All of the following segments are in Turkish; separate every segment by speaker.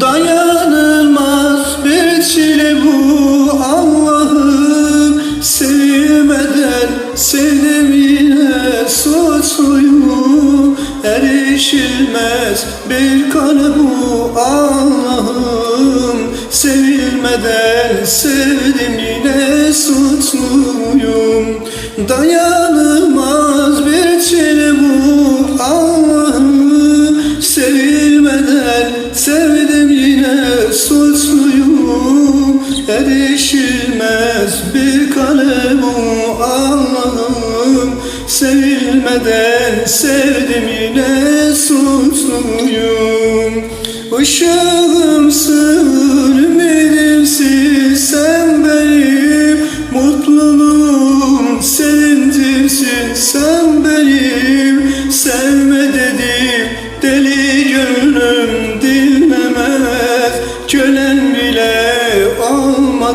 Speaker 1: Dayanılmaz bir çile bu Allah'ım. Sevmeden sevdemine suçluyum. Erişilmez bir kanı bu Allah'ım. Sevilmeden sevdim yine suçluyum. Dayanılmaz bir çile bu Allah'ım Sevilmeden sevdim yine suçluyum. Erişilmez bir kalem bu Allah'ım Sevilmeden sevdim yine suçluyum. Işığımsın,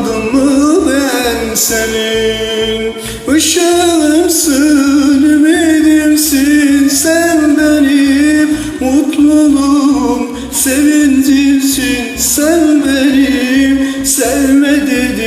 Speaker 1: olmadın mı ben senin Işığımsın, ümidimsin sen benim Mutluluğum, sevincimsin. Sen benim Sevme dedim,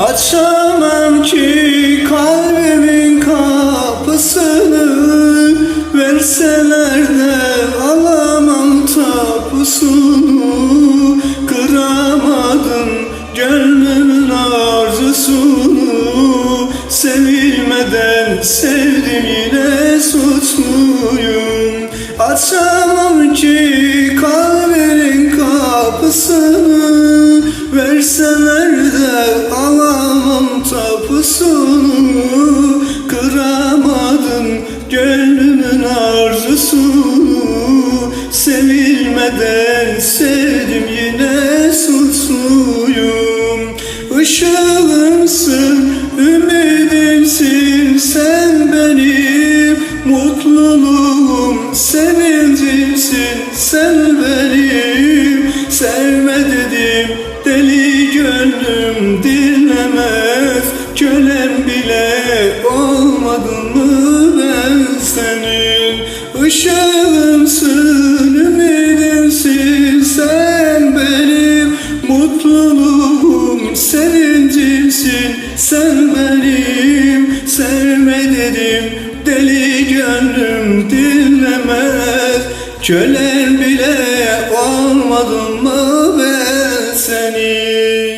Speaker 1: Açamam ki kalbimin kapısını Verseler de alamam tapusunu. Kıramadım gönlümün arzusunu Sevilmeden sevdim yine suçluyum. Açamam ki arzusunu Sevilmeden sevdim yine suçluyum. Işığımsın, ümidimsin sen benim. Mutluluğum, sevincimsin sen benim. Sevme dedim, deli gönlüm dinlemez. Kölen bile olmadın mı Işığımsın, ümidimsin sen benim. Mutluluğum, sevincimsin sen benim. Sevme dedim, deli gönlüm dinlemez. Kölen bile olmadın mı ben senin